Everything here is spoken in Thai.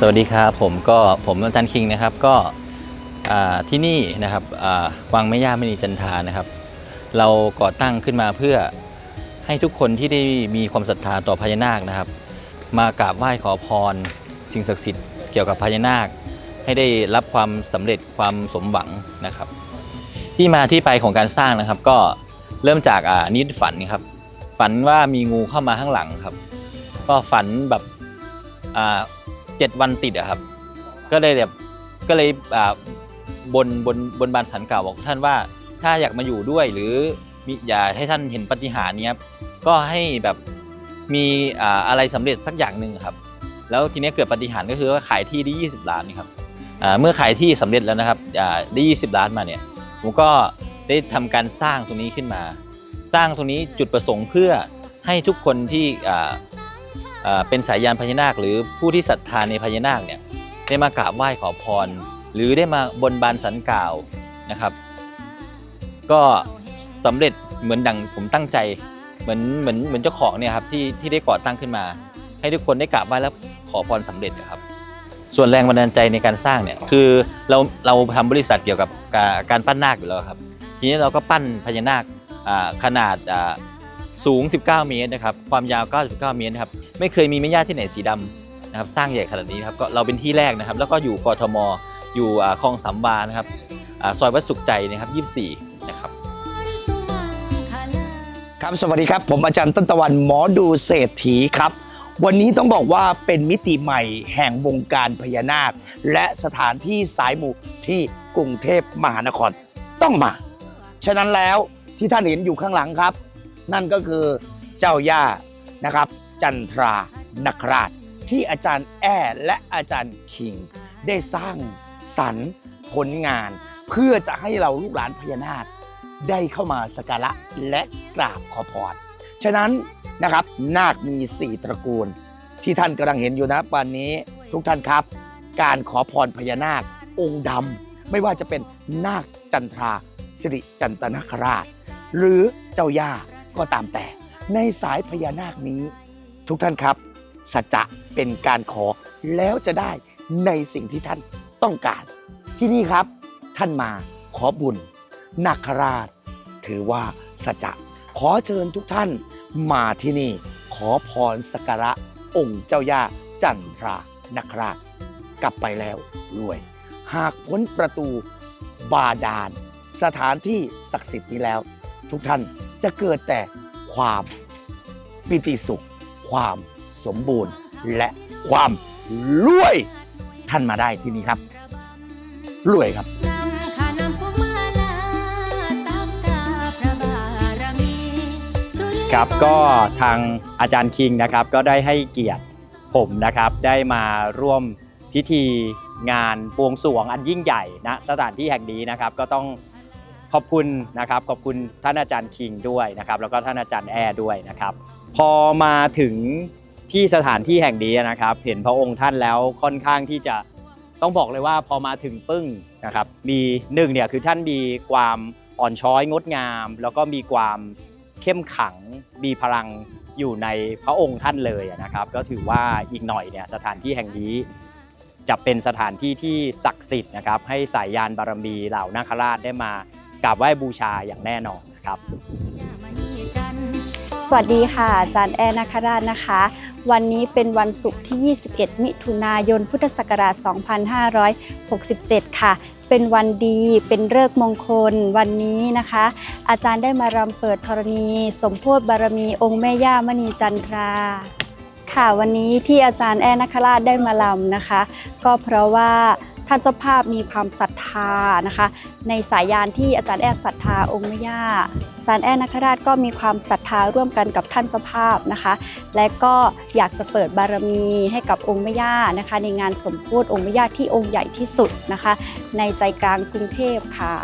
สวัสดีครับผมก็ผมอาจารย์คิงนะครับก็ที่นี่นะครับวังแม่ย่ามณีจันทานะครับ เราก่อตั้งขึ้นมาเพื่อให้ทุกคนที่ได้มีความศรัทธาต่อพญานาคนะครับ มากราบไหว้ขอพร สิ่งศักดิ์สิทธิ์เกี่ยวกับพญานาค ให้ได้รับความสำเร็จความสมหวังนะครับ ที่มาที่ไปของการสร้างนะครับ ก็เริ่มจากนิดฝันครับ ฝันว่ามีงูเข้ามาข้างหลังครับ ก็ฝันแบบ เจ็ดวันติดอะครับ ก็เลยแบบก็เลยอ่าบนบนบนบานสันกล่าวบอกท่านว่า ถ้าอยากมาอยู่ด้วยหรือมีอยากให้ท่านเห็นปฏิหารนี้ครับก็ให้แบบมีอ่าอะไรสำเร็จสักอย่างหนึ่งครับ แล้วทีนี้เกิดปฏิหารก็คือว่าขายที่ได้ 20 ล้านนี่ครับเมื่อขายที่สำเร็จแล้วนะครับได้ 20 ล้านมาเนี่ยผมก็ได้ทำการสร้างตรงนี้ขึ้นมา สร้างตรงนี้จุดประสงค์เพื่อให้ทุกคนที่ เป็นสายยานพญานาค หรือผู้ที่ศรัทธาในพญานาคเนี่ยได้มากราบไหว้ขอพร หรือได้มาบนบานสันกล่าวนะครับ ก็สำเร็จเหมือนดังผมตั้งใจเหมือนเหมือนเหมือนเจ้าของเนี่ยครับที่ที่ได้ก่อตั้งขึ้นมา ให้ทุกคนได้กราบไหว้แล้วขอพรสำเร็จนะครับ ส่วนแรงบันดาลใจในการสร้างเนี่ยคือเราเราทำบริษัทเกี่ยวกับการปั้นนาคอยู่แล้วครับ ทีนี้เราก็ปั้นพญานาคขนาดอ่า สูง 19 เมตรนะครับ ความยาว 99 เมตรนะครับ ไม่เคยมีแม่ย่าที่ไหนสีดำนะครับ สร้างใหญ่ขนาดนี้ครับ ก็เราเป็นที่แรกนะครับ แล้วก็อยู่กทม อยู่คลองสามวานะครับซอยวัดสุขใจนะครับ 24 นะครับ ครับ สวัสดีครับ ผมอาจารย์ต้นตะวันหมอดูเศรษฐีครับ วันนี้ต้องบอกว่าเป็นมิติใหม่แห่งวงการพญานาค และสถานที่สายมูที่กรุงเทพมหานครต้องมา ฉะนั้นแล้วที่ท่านเห็นอยู่ข้างหลังครับ นั่นก็คือเจ้าย่านะครับ จันทรานคราช ที่อาจารย์แอ้และอาจารย์คิง ได้สร้างสรรค์ผลงาน เพื่อจะให้เราลูกหลานพญานาคได้เข้ามาสักการะและกราบขอพรฉะนั้นนะครับนาคมี 4 ตระกูล ที่ท่านกำลังเห็นอยู่นะวันนี้ทุกท่านครับ การขอพรพญานาค องค์ดำไม่ว่าจะเป็นนาคจันทราสิริจันตนาคราช หรือเจ้าย่า ก็ตามแต่ ในสายพญานาคนี้ ทุกท่านครับ สัจจะเป็นการขอแล้วจะได้ในสิ่งที่ท่านต้องการ ที่นี่ครับท่านมาขอบุญนาคราช ถือว่าสัจจะขอเชิญทุกท่านมาที่นี่ ขอพรสักการะองค์เจ้าย่าจันทรานาคราช กลับไปแล้วรวย หากพ้นประตูบาดาล สถานที่ศักดิ์สิทธิ์นี้แล้ว ทุกท่าน จะเกิดแต่ความปิติสุข ความสมบูรณ์ และความรวยท่านมาได้ที่นี่ครับรวยครับนำขานำพวงมาลาสักการะพระบารมีชุลีครับก็ทางอาจารย์คิงนะครับก็ได้ให้เกียรติผมนะครับได้มาร่วมพิธีงานบวงสรวงอันยิ่งใหญ่ณสถานที่แห่งนี้นะครับ ก็ต้อง ขอบคุณนะครับขอบคุณท่านอาจารย์คิงด้วยนะครับแล้วก็ท่านอาจารย์แอร์ด้วยนะครับ พอมาถึงที่สถานที่แห่งนี้นะครับ เห็นพระองค์ท่านแล้วค่อนข้างที่จะต้องบอกเลยว่าพอมาถึงปึ้งนะครับ มีหนึ่งเนี่ยคือท่านมีความอ่อนช้อยงดงาม แล้วก็มีความเข้มขังมีพลังอยู่ในพระองค์ท่านเลยนะครับ ก็ถือว่าอีกหน่อยเนี่ยสถานที่แห่งนี้ จะเป็นสถานที่ที่ศักดิ์สิทธิ์นะครับ ให้สายยานบารมีเหล่านาคราชได้มา กราบไหว้บูชาอย่างแน่นอนครับสวัสดีค่ะ อาจารย์แอนนาคราชนะคะ วันนี้เป็นวันศุกร์ที่ 21 มิถุนายน พุทธศักราช 2567 ค่ะ เป็นวันดี เป็นฤกษ์มงคลวันนี้นะคะ อาจารย์ได้มารำเปิดธรณี สมโพธิบารมีองค์แม่ย่ามณีจันทราค่ะ วันนี้ที่อาจารย์แอนนาคราชได้มาลำนะคะ ก็เพราะว่า ท่านเจ้าภาพมีความศรัทธานะคะ ในสายยานที่อาจารย์แอดศรัทธาองค์แม่ย่าอาจารย์แอดนักราชก็มีความศรัทธาร่วมกันกับท่านเจ้าภาพนะคะ และก็อยากจะเปิดบารมีให้กับองค์แม่ย่านะคะ ในงานสมโพธิองค์แม่ย่าที่องค์ใหญ่ที่สุดนะคะ ในใจกลางกรุงเทพค่ะ